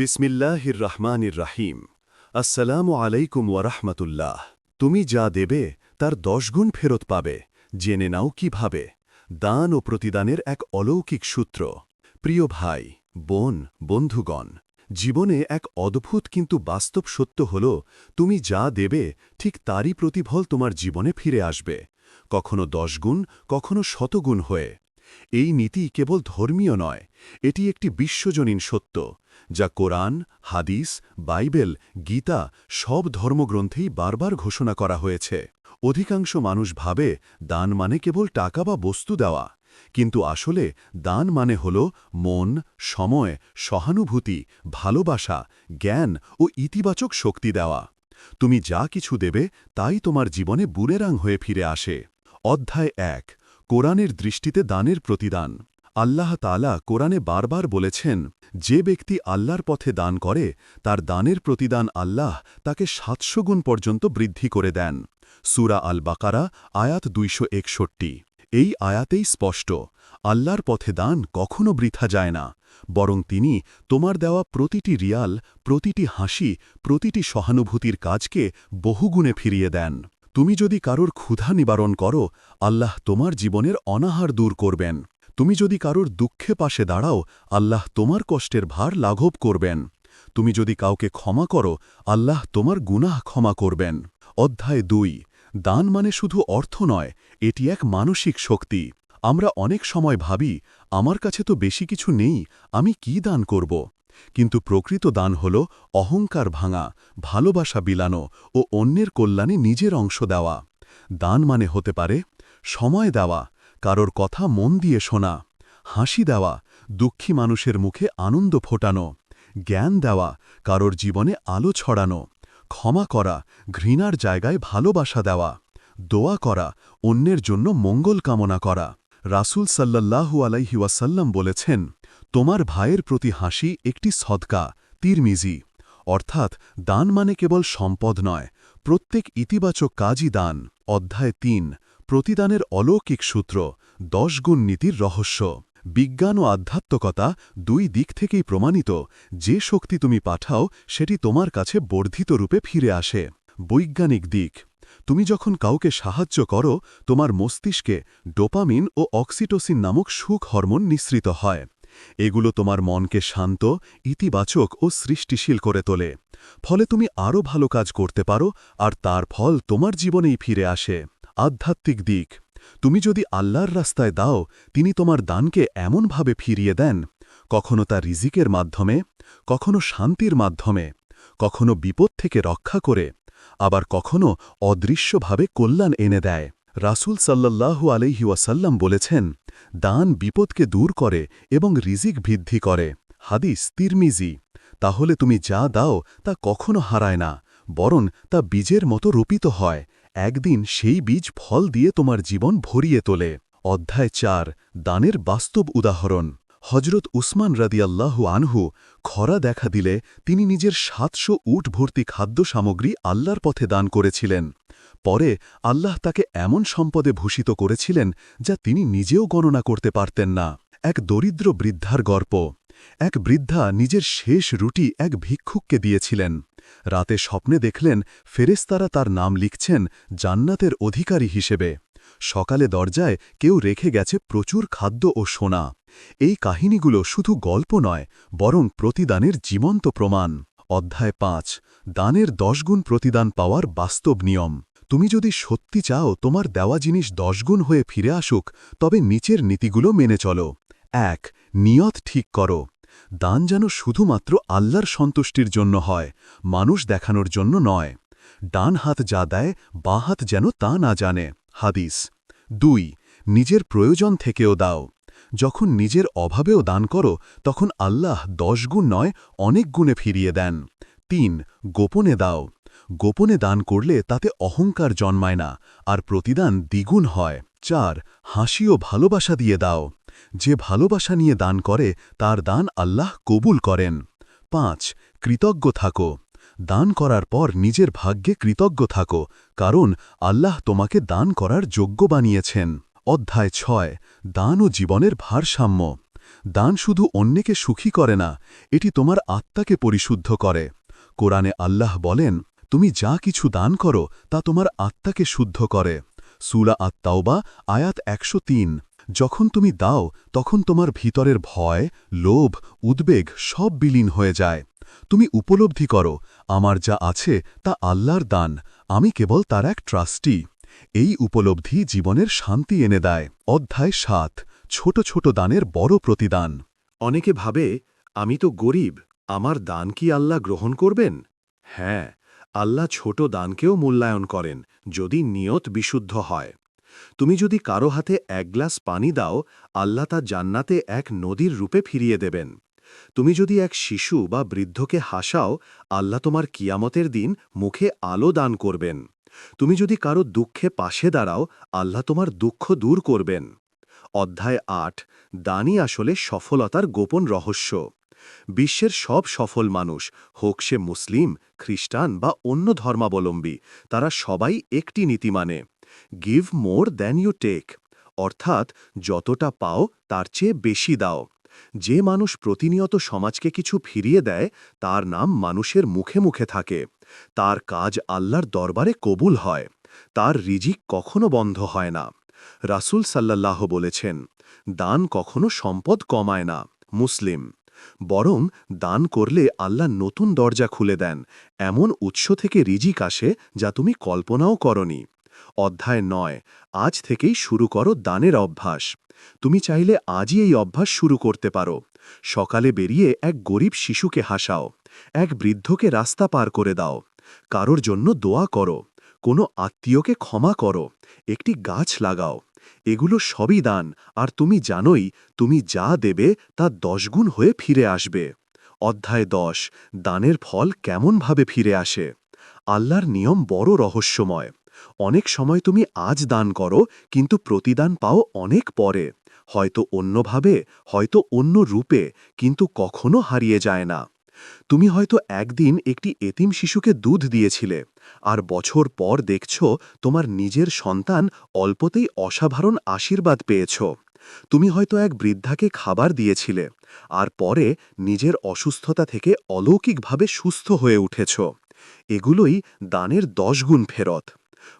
বিসমিল্লাহির রহমানির রাহিম আসসালামু আলাইকুম ওয়ারহমতুল্লাহ তুমি যা দেবে, তার দশগুণ ফেরত পাবে। জেনে নাও কীভাবে। দান ও প্রতিদানের এক অলৌকিক সূত্র। প্রিয় ভাই, বোন, বন্ধুগণ, জীবনে এক অদ্ভুত কিন্তু বাস্তব সত্য হল, তুমি যা দেবে, ঠিক তারই প্রতিফল তোমার জীবনে ফিরে আসবে। কখনো দশগুণ কখনো শতগুণ হয়ে। এই নীতি কেবল ধর্মীয় নয়, এটি একটি বিশ্বজনীন সত্য, যা কোরআন, হাদিস, বাইবেল, গীতা সব ধর্মগ্রন্থেই বারবার ঘোষণা করা হয়েছে। অধিকাংশ মানুষ ভাবে দান মানে কেবল টাকা বা বস্তু দেওয়া, কিন্তু আসলে দান মানে হল মন, সময়, সহানুভূতি, ভালোবাসা, জ্ঞান ও ইতিবাচক শক্তি দেওয়া। তুমি যা কিছু দেবে তাই তোমার জীবনে বুরেরাং হয়ে ফিরে আসে। অধ্যায় এক কোরআনের দৃষ্টিতে দানের প্রতিদান। আল্লাহ তালা কোরআনে বারবার বলেছেন, যে ব্যক্তি আল্লাহর পথে দান করে, তার দানের প্রতিদান আল্লাহ তাকে সাতশো গুণ পর্যন্ত বৃদ্ধি করে দেন। সুরা আল বাকারা আয়াত দুইশো একষট্টি। এই আয়াতেই স্পষ্ট, আল্লাহর পথে দান কখনো বৃথা যায় না, বরং তিনি তোমার দেওয়া প্রতিটি রিয়াল, প্রতিটি হাসি, প্রতিটি সহানুভূতির কাজকে বহুগুণে ফিরিয়ে দেন। তুমি যদি কারোর ক্ষুধা নিবারণ করো, আল্লাহ তোমার জীবনের অনাহার দূর করবেন। তুমি যদি কারোর দুঃখে পাশে দাঁড়াও, আল্লাহ তোমার কষ্টের ভার লাঘব করবেন। তুমি যদি কাউকে ক্ষমা করো, আল্লাহ তোমার গুনাহ ক্ষমা করবেন। অধ্যায় দুই, দান মানে শুধু অর্থ নয়, এটি এক মানসিক শক্তি। আমরা অনেক সময় ভাবি, আমার কাছে তো বেশি কিছু নেই, আমি কি দান করব? কিন্তু প্রকৃত দান হল অহংকার ভাঙা, ভালোবাসা বিলানো ও অন্যের কল্যাণে নিজের অংশ দেওয়া। দান মানে হতে পারে সময় দেওয়া, কারোর কথা মন দিয়ে শোনা, হাসি দেওয়া, দুঃখী মানুষের মুখে আনন্দ ফোটানো, জ্ঞান দেওয়া, কারোর জীবনে আলো ছড়ানো, ক্ষমা করা, ঘৃণার জায়গায় ভালোবাসা দেওয়া, দোয়া করা, অন্যের জন্য মঙ্গল কামনা করা। রাসুল সাল্লাল্লাহু আলাইহি ওয়াসাল্লাম বলেছেন তোমার ভাইয়ের প্রতি হাসি একটি সদকা, তিরমিজি। অর্থাৎ দান মানে কেবল সম্পদ নয়, প্রত্যেক ইতিবাচক কাজই দান। অধ্যায় তিন, প্রতিদানের অলৌকিক সূত্র, দশ গুণ নীতির রহস্য। বিজ্ঞান ও আধ্যাত্মকতা দুই দিক থেকেই প্রমাণিত, যে শক্তি তুমি পাঠাও সেটি তোমার কাছে বর্ধিত রূপে ফিরে আসে। বৈজ্ঞানিক দিক, তুমি যখন কাউকে সাহায্য করো, তোমার মস্তিষ্কে ডোপামিন ও অক্সিটোসিন নামক সুখ হরমোন নিঃসৃত হয়। এগুলো তোমার মনকে শান্ত, ইতিবাচক ও সৃষ্টিশীল করে তোলে। ফলে তুমি আরও ভালো কাজ করতে পারো আর তার ফল তোমার জীবনেই ফিরে আসে। আধ্যাত্মিক দিক। তুমি যদি আল্লাহর রাস্তায় দাও, তিনি তোমার দানকে এমনভাবে ফিরিয়ে দেন, কখনো তা রিজিকের মাধ্যমে, কখনো শান্তির মাধ্যমে, কখনো বিপদ থেকে রক্ষা করে, আবার কখনো অদৃশ্যভাবে কল্যাণ এনে দেয়। রাসুল সাল্লাল্লাহু আলহি ওয়াসাল্লাম বলেছেন, দান বিপদকে দূর করে এবং রিজিক বৃদ্ধি করে। হাদিস তিরমিজি। তাহলে তুমি যা দাও তা কখনো হারায় না, বরং তা বীজের মতো রোপিত হয়। একদিন সেই বীজ ফল দিয়ে তোমার জীবন ভরিয়ে তোলে। অধ্যায় চার, দানের বাস্তব উদাহরণ। হজরত উসমান রাদিয়াল্লাহু আনহু খরা দেখা দিলে তিনি নিজের সাতশো উট ভর্তি খাদ্য সামগ্রী আল্লাহর পথে দান করেছিলেন। পরে আল্লাহ তাকে এমন সম্পদে ভূষিত করেছিলেন যা তিনি নিজেও গণনা করতে পারতেন না। এক দরিদ্র বৃদ্ধার গর্প। এক বৃদ্ধা নিজের শেষ রুটি এক ভিক্ষুককে দিয়েছিলেন। রাতে স্বপ্নে দেখলেন ফেরেস্তারা তার নাম লিখছেন জান্নাতের অধিকারী হিসেবে। সকালে দরজায় কেউ রেখে গেছে প্রচুর খাদ্য ও সোনা। এই কাহিনীগুলো শুধু গল্প নয়, বরং প্রতিদানের জীবন্ত প্রমাণ। অধ্যায় পাঁচ, দানের দশগুণ প্রতিদান পাওয়ার বাস্তব নিয়ম। তুমি যদি সত্যি চাও তোমার দেওয়া জিনিস দশগুণ হয়ে ফিরে আসুক, তবে নিচের নীতিগুলো মেনে চলো। এক, নিয়ত ঠিক করো। দান যেন শুধুমাত্র আল্লাহর সন্তুষ্টির জন্য হয়, মানুষ দেখানোর জন্য নয়। ডান হাত যা দেয়, বা হাত যেন তা না জানে। হাদিস। দুই, নিজের প্রয়োজন থেকেও দাও। যখন নিজের অভাবেও দান করো, তখন আল্লাহ দশ গুণ নয়, অনেক গুণে ফিরিয়ে দেন। তিন, গোপনে দাও। গোপনে দান করলে তাতে অহংকার জন্মায় না, আর প্রতিদান দ্বিগুণ হয়। চার, হাসি ও ভালোবাসা দিয়ে দাও। যে ভালোবাসা নিয়ে দান করে, তার দান আল্লাহ কবুল করেন। পাঁচ, কৃতজ্ঞ থাকো। দান করার পর নিজের ভাগ্যে কৃতজ্ঞ থাকো, কারণ আল্লাহ তোমাকে দান করার যোগ্য বানিয়েছেন। অধ্যায় ছয়, দান ও জীবনের ভারসাম্য। দান শুধু অন্যকে সুখী করে না, এটি তোমার আত্মাকে পরিশুদ্ধ করে। কোরআনে আল্লাহ বলেন, তুমি যা কিছু দান করো, তা তোমার আত্মাকে শুদ্ধ করে। সুলা আত্মাওবা আয়াত একশো তিন। যখন তুমি দাও, তখন তোমার ভিতরের ভয়, লোভ, উদ্বেগ সব বিলীন হয়ে যায়। তুমি উপলব্ধি করো, আমার যা আছে তা আল্লাহর দান, আমি কেবল তার এক ট্রাস্টি। এই উপলব্ধি জীবনের শান্তি এনে দেয়। অধ্যায় সাত, ছোট ছোট দানের বড় প্রতিদান। অনেকে ভাবে, আমি তো গরিব, আমার দান কি আল্লাহ গ্রহণ করবেন? হ্যাঁ আল্লাহ ছোট দানকেও মূল্যায়ন করেন, যদি নিয়ত বিশুদ্ধ হয়। তুমি যদি কারও হাতে এক গ্লাস পানি দাও, আল্লাহ তা জান্নাতে এক নদীর রূপে ফিরিয়ে দেবেন। তুমি যদি এক শিশু বা বৃদ্ধকে হাসাও, আল্লাহ তোমার কিয়ামতের দিন মুখে আলো দান করবেন। তুমি যদি কারও দুঃখে পাশে দাঁড়াও, আল্লাহ তোমার দুঃখ দূর করবেন। অধ্যায় আট, দানই আসলে সফলতার গোপন রহস্য। বিশ্বের সব সফল মানুষ, হোক সে মুসলিম, খ্রিস্টান বা অন্য ধর্মাবলম্বী, তারা সবাই একটি নীতি মানে give more than you take অর্থাৎ, যতটা পাও তার চেয়ে বেশি দাও। যে মানুষ প্রতিনিয়ত সমাজকে কিছু ফিরিয়ে দেয়, তার নাম মানুষের মুখে মুখে থাকে। তার কাজ আল্লাহর দরবারে কবুল হয়। তার রিজিক কখনো বন্ধ হয় না। রাসুল সাল্লাল্লাহ বলেছেন, দান কখনো সম্পদ কমায় না, মুসলিম। বরং দান করলে আল্লাহ নতুন দরজা খুলে দেন, এমন উৎস থেকে রিজিক আসে যা তুমি কল্পনাও করনি। অধ্যায় নয়, আজ থেকেই শুরু করো দানের অভ্যাস। তুমি চাইলে আজই এই অভ্যাস শুরু করতে পারো। সকালে বেরিয়ে এক গরিব শিশুকে হাসাও। এক বৃদ্ধকে রাস্তা পার করে দাও। কারোর জন্য দোয়া করো। কোনো আত্মীয়কে ক্ষমা করো। একটি গাছ লাগাও। এগুলো সবই দান। আর তুমি জানোই, তুমি যা দেবে তা দশগুণ হয়ে ফিরে আসবে। অধ্যায় দশ, দানের ফল কেমনভাবে ফিরে আসে? আল্লাহর নিয়ম বড় রহস্যময়। অনেক সময় তুমি আজ দান করো, কিন্তু প্রতিদান পাও অনেক পরে। হয়তো অন্যভাবে, হয়তো অন্য রূপে, কিন্তু কখনো হারিয়ে যায় না। তুমি হয়তো একদিন একটি এতিম শিশুকে দুধ দিয়েছিলে, আর বছর পর দেখছ তোমার নিজের সন্তান অল্পতেই অসাধারণ আশীর্বাদ পেয়েছ। তুমি হয়তো এক বৃদ্ধাকে খাবার দিয়েছিলে, আর পরে নিজের অসুস্থতা থেকে অলৌকিকভাবে সুস্থ হয়ে উঠেছ। এগুলোই দানের দশগুণ ফেরত।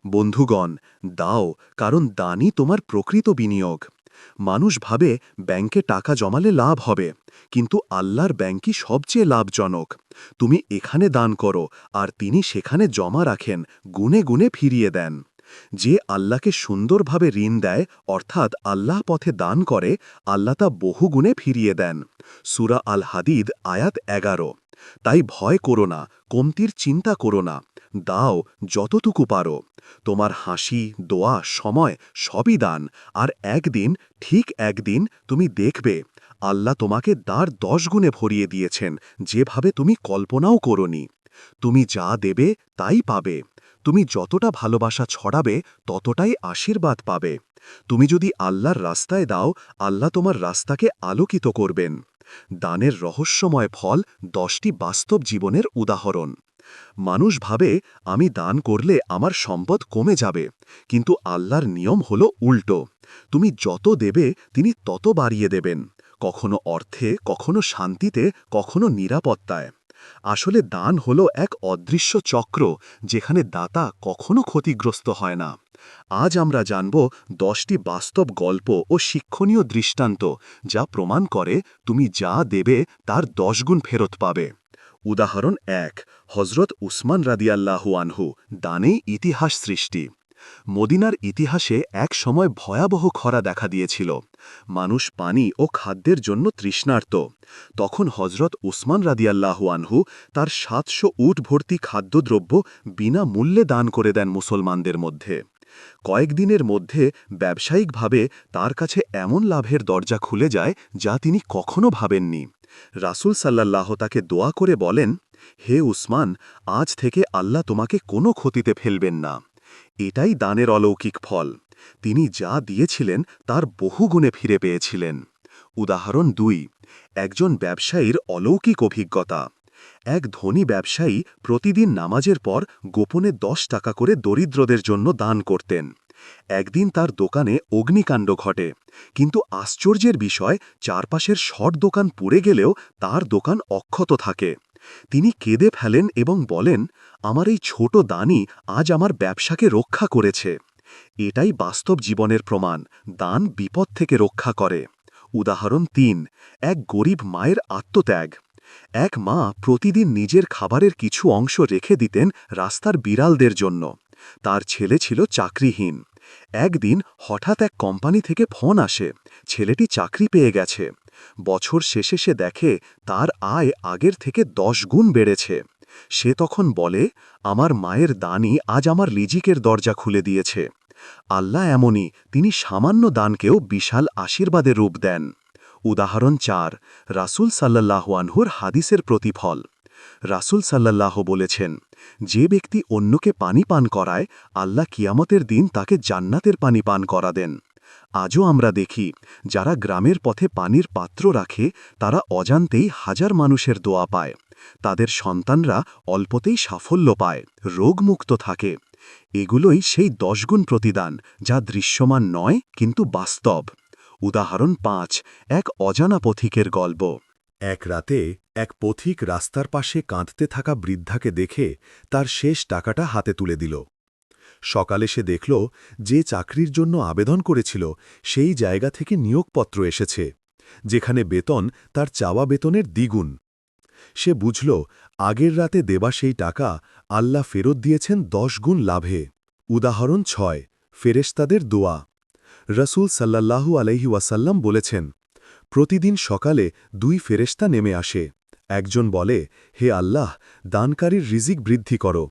বন্ধুগণ, দাও, কারণ দানই তোমার প্রকৃত বিনিয়োগ। মানুষ ভাবে, ব্যাংকে টাকা জমালে লাভ হবে, কিন্তু আল্লাহর ব্যাংকই সবচেয়ে লাভজনক। তুমি এখানে দান করো, আর তিনি সেখানে জমা রাখেন, গুনে গুনে ফিরিয়ে দেন। যে আল্লাহকে সুন্দরভাবে ঋণ দেয়, অর্থাৎ আল্লাহ পথে দান করে, আল্লাহ তা বহুগুণে ফিরিয়ে দেন। সুরা আল হাদিদ আয়াত এগারো। তাই ভয় করো না, কমতির চিন্তা করো না, দাও যতটুকু পারো। তোমার হাসি, দোয়া, সময় সবই দান, আর একদিন, ঠিক একদিন তুমি দেখবে, আল্লাহ তোমাকে দ্বার দশ গুণে ভরিয়ে দিয়েছেন, যেভাবে তুমি কল্পনাও করনি। তুমি যা দেবে তাই পাবে। তুমি যতটা ভালোবাসা ছড়াবে, ততটাই আশীর্বাদ পাবে। তুমি যদি আল্লাহর রাস্তায় দাও, আল্লাহ তোমার রাস্তাকে আলোকিত করবেন। দানের রহস্যময় ফল দশটি বাস্তব জীবনের উদাহরণ। মানুষ ভাবে, আমি দান করলে আমার সম্পদ কমে যাবে। কিন্তু আল্লাহর নিয়ম হল উল্টো। তুমি যত দেবে, তিনি তত বাড়িয়ে দেবেন। কখনো অর্থে, কখনো শান্তিতে, কখনো নিরাপত্তায়। আসলে দান হল এক অদৃশ্য চক্র যেখানে দাতা কখনো ক্ষতিগ্রস্ত হয় না। আজ আমরা জানব দশটি বাস্তব গল্প ও শিক্ষণীয় দৃষ্টান্ত যা প্রমাণ করে তুমি যা দেবে তার দশগুণ ফেরত পাবে। উদাহরণ এক হজরত উসমান রাদিয়াল্লাহু আনহু, দানেই ইতিহাস সৃষ্টি। মদিনার ইতিহাসে এক সময় ভয়াবহ খরা দেখা দিয়েছিল। মানুষ পানি ও খাদ্যের জন্য তৃষ্ণার্ত। তখন হজরত উসমান রাদিয়াল্লাহু আনহু তার সাতশো উট ভর্তি খাদ্যদ্রব্য বিনা মূল্যে দান করে দেন মুসলমানদের মধ্যে। কয়েকদিনের মধ্যে ব্যবসায়িকভাবে তার কাছে এমন লাভের দরজা খুলে যায় যা তিনি কখনো ভাবেননি। রাসুল সাল্লাল্লাহ তাকে দোয়া করে বলেন, হে উসমান, আজ থেকে আল্লাহ তোমাকে কোনো ক্ষতিতে ফেলবেন না। এটাই দানের অলৌকিক ফল। তিনি যা দিয়েছিলেন, তার বহুগুণে ফিরে পেয়েছিলেন। উদাহরণ দুই, একজন ব্যবসায়ীর অলৌকিক অভিজ্ঞতা। এক ধনী ব্যবসায়ী প্রতিদিন নামাজের পর গোপনে দশ টাকা করে দরিদ্রদের জন্য দান করতেন। একদিন তার দোকানে অগ্নিকাণ্ড ঘটে। কিন্তু আশ্চর্যের বিষয়, চারপাশের শট দোকান পুড়ে গেলেও তার দোকান অক্ষত থাকে। তিনি কেঁদে ফেলেন এবং বলেন, আমার এই ছোট দানই আজ আমার ব্যবসাকে রক্ষা করেছে। এটাই বাস্তব জীবনের প্রমাণ। দান বিপদ থেকে রক্ষা করে। উদাহরণ তিন, এক গরিব মায়ের আত্মত্যাগ। এক মা প্রতিদিন নিজের খাবারের কিছু অংশ রেখে দিতেন রাস্তার বিড়ালদের জন্য। তার ছেলে ছিল চাকরিহীন। একদিন হঠাৎ এক কোম্পানি থেকে ফোন আসে, ছেলেটি চাকরি পেয়ে গেছে। বছর শেষে সে দেখে তার আয় আগের থেকে দশ গুণ বেড়েছে। সে তখন বলে, আমার মায়ের দানই আজ আমার লিজিকের দরজা খুলে দিয়েছে। আল্লাহ এমনই, তিনি সামান্য দানকেও বিশাল আশীর্বাদের রূপ দেন। উদাহরণ চার, রাসুল সাল্লাহ্বানহুর হাদিসের প্রতিফল। রাসুল সাল্লাল্লাহ বলেছেন, যে ব্যক্তি অন্যকে পানি পান করায়, আল্লাহ কিয়ামতের দিন তাকে জান্নাতের পানি পান করা দেন আজও আমরা দেখি, যারা গ্রামের পথে পানির পাত্র রাখে, তারা অজান্তেই হাজার মানুষের দোয়া পায়। তাদের সন্তানরা অল্পতেই সাফল্য পায়, রোগমুক্ত থাকে। এগুলোই সেই দশগুণ প্রতিদান, যা দৃশ্যমান নয়, কিন্তু বাস্তব। উদাহরণ পাঁচ, এক অজানা পথিকের গল্প। এক রাতে এক পথিক রাস্তার পাশে কাঁদতে থাকা বৃদ্ধাকে দেখে তার শেষ টাকাটা হাতে তুলে দিল। সকালে সে দেখল যে চাকরির জন্য আবেদন করেছিল, সেই জায়গা থেকে নিয়োগপত্র এসেছে, যেখানে বেতন তার চাওয়া বেতনের দ্বিগুণ। সে বুঝল, আগের রাতে দেবা সেই টাকা আল্লাহ ফেরত দিয়েছেন দশ গুণ লাভে। উদাহরণ ছয়, ফেরেশতাদের দোয়া। রসুল সাল্লাল্লাহু আলহি ওয়াসাল্লাম বলেছেন, প্রতিদিন সকালে দুই ফেরেশতা নেমে আসে। একজন বলে, হে আল্লাহ, দানকারীর রিজিক বৃদ্ধি করো।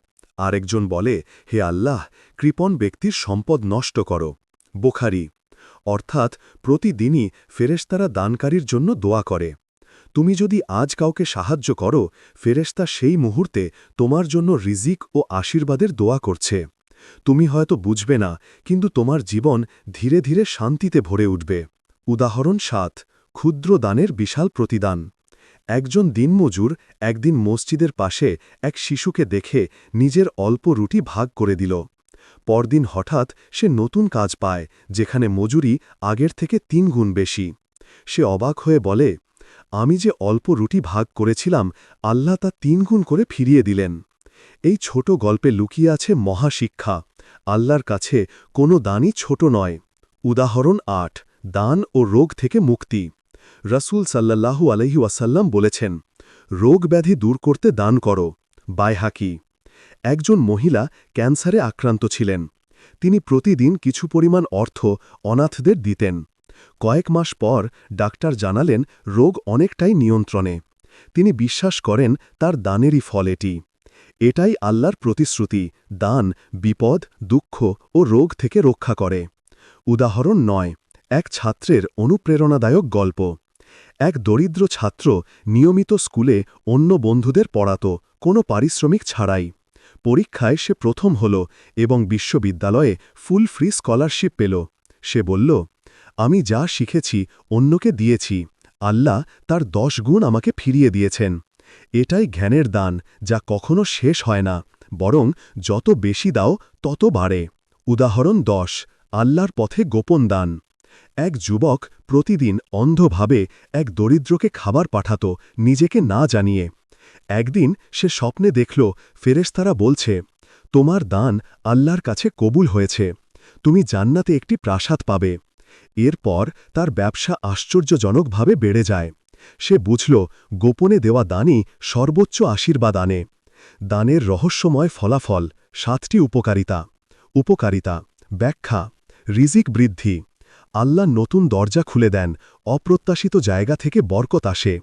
আরেকজন বলে, হে আল্লাহ, কৃপণ ব্যক্তির সম্পদ নষ্ট করো। বোখারি, অর্থাৎ প্রতিদিনই ফেরেশতারা দানকারীর জন্য দোয়া করে। তুমি যদি আজ কাউকে সাহায্য করো, ফেরেশতা সেই মুহূর্তে তোমার জন্য রিজিক ও আশীর্বাদের দোয়া করছে। তুমি হয়তো বুঝবে না, কিন্তু তোমার জীবন ধীরে ধীরে শান্তিতে ভরে উঠবে। উদাহরণ সাত, ক্ষুদ্র দানের বিশাল প্রতিদান। একজন দিনমজুর একদিন মসজিদের পাশে এক শিশুকে দেখে নিজের অল্প রুটি ভাগ করে দিল। পরদিন হঠাৎ সে নতুন কাজ পায়, যেখানে মজুরি আগের থেকে তিন গুণ বেশি। সে অবাক হয়ে বলে, আমি যে অল্প রুটি ভাগ করেছিলাম, আল্লাহ তা তিন গুণ করে ফিরিয়ে দিলেন। এই ছোট গল্পে লুকিয়ে আছে মহাশিক্ষা। আল্লাহর কাছে কোনো দানই ছোট নয়। উদাহরণ আট, দান ও রোগ থেকে মুক্তি। রসুল সাল্লাল্লাহু আলহি ওয়াসাল্লাম বলেছেন, রোগ ব্যাধি দূর করতে দান করো। বাইহাকি, একজন মহিলা ক্যান্সারে আক্রান্ত ছিলেন। তিনি প্রতিদিন কিছু পরিমাণ অর্থ অনাথদের দিতেন। কয়েক মাস পর ডাক্তার জানালেন, রোগ অনেকটাই নিয়ন্ত্রণে। তিনি বিশ্বাস করেন, তার দানেরই ফল এটি। এটাই আল্লাহর প্রতিশ্রুতি, দান বিপদ, দুঃখ ও রোগ থেকে রক্ষা করে। উদাহরণ নয় এক ছাত্রের অনুপ্রেরণাদায়ক গল্প। এক দরিদ্র ছাত্র নিয়মিত স্কুলে অন্য বন্ধুদের পড়াত, কোনো পারিশ্রমিক ছাড়াই। পরীক্ষায় সে প্রথম হল এবং বিশ্ববিদ্যালয়ে ফুল ফ্রি স্কলারশিপ পেল। সে বলল, আমি যা শিখেছি, অন্যকে দিয়েছি। আল্লাহ তার দশ গুণ আমাকে ফিরিয়ে দিয়েছেন। এটাই জ্ঞানের দান, যা কখনো শেষ হয় না। বরং যত বেশি দাও, তত বাড়ে। উদাহরণ দশ, আল্লাহর পথে গোপন দান। এক যুবক প্রতিদিন অন্ধভাবে এক দরিদ্রকে খাবার পাঠাত নিজেকে না জানিয়ে। একদিন সে স্বপ্নে দেখল, ফেরেশতারা বলছে, তোমার দান আল্লাহর কাছে কবুল হয়েছে। তুমি জান্নাতে একটি প্রাসাদ পাবে। এরপর তার ব্যবসা আশ্চর্যজনকভাবে বেড়ে যায়। সে বুঝল, গোপনে দেওয়া দানই সর্বোচ্চ আশীর্বাদ আনে। দানের রহস্যময় ফলাফল, সাতটি উপকারিতা। উপকারিতা, ব্যাখ্যা, রিজিক বৃদ্ধি। আল্লাহ নতুন দরজা খুলে দেন, অপ্রত্যাশিত জায়গা থেকে বরকত আসে,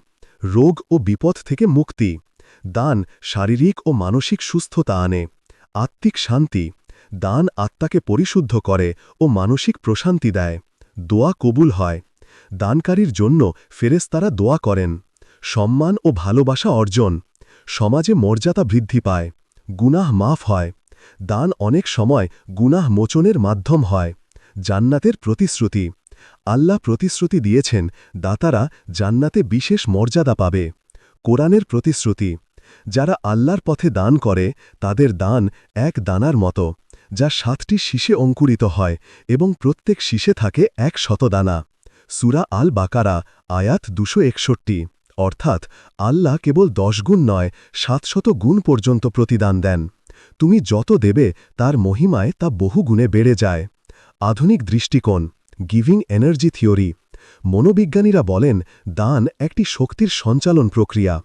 রোগ ও বিপদ থেকে মুক্তি, দান শারীরিক ও মানসিক সুস্থতা আনে, আত্মিক শান্তি, দান আত্মাকে পরিশুদ্ধ করে ও মানসিক প্রশান্তি দেয়, দোয়া কবুল হয়, দানকারীর জন্য ফেরেস্তারা দোয়া করেন, সম্মান ও ভালোবাসা অর্জন, সমাজে মর্যাদা বৃদ্ধি পায়, গুনাহ মাফ হয়, দান অনেক সময় গুনাহ মোচনের মাধ্যম হয়। জান্নাতের প্রতিশ্রুতি। আল্লাহ প্রতিশ্রুতি দিয়েছেন, দাতারা জান্নাতে বিশেষ মর্যাদা পাবে। কোরআনের প্রতিশ্রুতি, যারা আল্লাহর পথে দান করে, তাদের দান এক দানার মতো, যা সাতটি শীষে অঙ্কুরিত হয় এবং প্রত্যেক শীষে থাকে এক শতদানা সুরা আল বাকারা আয়াত দুশো একষট্টি। অর্থাৎ, আল্লাহ কেবল দশ গুণ নয় সাতশত গুণ পর্যন্ত প্রতিদান দেন। তুমি যত দেবে, তার মহিমায় তা বহু গুণে বেড়ে যায়। আধুনিক দৃষ্টিকোণ গিভিং এনার্জি থিওরি মনোবিজ্ঞানীরা বলেন, দান একটি শক্তির সঞ্চালন প্রক্রিয়া।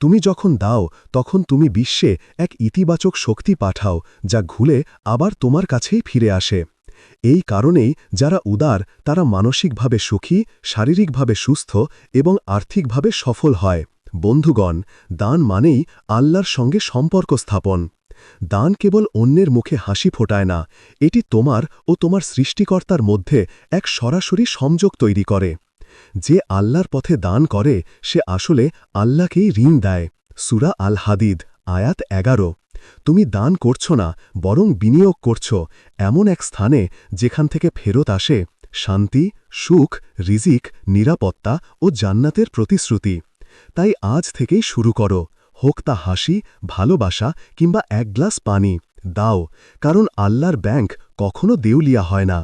তুমি যখন দাও, তখন তুমি বিশ্বে এক ইতিবাচক শক্তি পাঠাও, যা ঘুলে আবার তোমার কাছেই ফিরে আসে। এই কারণেই যারা উদার, তারা মানসিকভাবে সুখী, শারীরিকভাবে সুস্থ এবং আর্থিকভাবে সফল হয়। বন্ধুগণ, দান মানেই আল্লাহর সঙ্গে সম্পর্ক স্থাপন। দান কেবল অন্যের মুখে হাসি ফোটায় না, এটি তোমার ও তোমার সৃষ্টিকর্তার মধ্যে এক সরাসরি সংযোগ তৈরি করে। যে আল্লাহর পথে দান করে, সে আসলে আল্লাহকেই ঋণ দেয়। সুরা আল হাদিদ আয়াত এগারো। তুমি দান করছ না, বরং বিনিয়োগ করছ। এমন এক স্থানে যেখান থেকে ফেরত আসে শান্তি, সুখ, রিজিক, নিরাপত্তা ও জান্নাতের প্রতিশ্রুতি। তাই আজ থেকেই শুরু করো। হোক তা হাসি, ভালোবাসা কিংবা এক গ্লাস পানি। দাও, কারণ আল্লাহর ব্যাংক কখনো দেউলিয়া হয় না।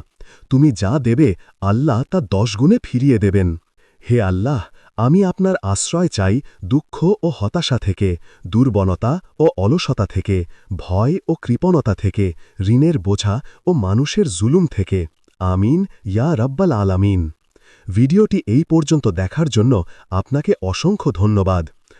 তুমি যা দেবে, আল্লাহ তা দশ গুণে ফিরিয়ে দেবেন। হে আল্লাহ, আমি আপনার আশ্রয় চাই দুঃখ ও হতাশা থেকে দুর্বলতা ও অলসতা থেকে, ভয় ও কৃপণতা থেকে, ঋণের বোঝা ও মানুষের জুলুম থেকে। আমিন, ইয়া রব্বাল আলামিন। ভিডিওটি এই পর্যন্ত দেখার জন্য আপনাকে অসংখ্য ধন্যবাদ।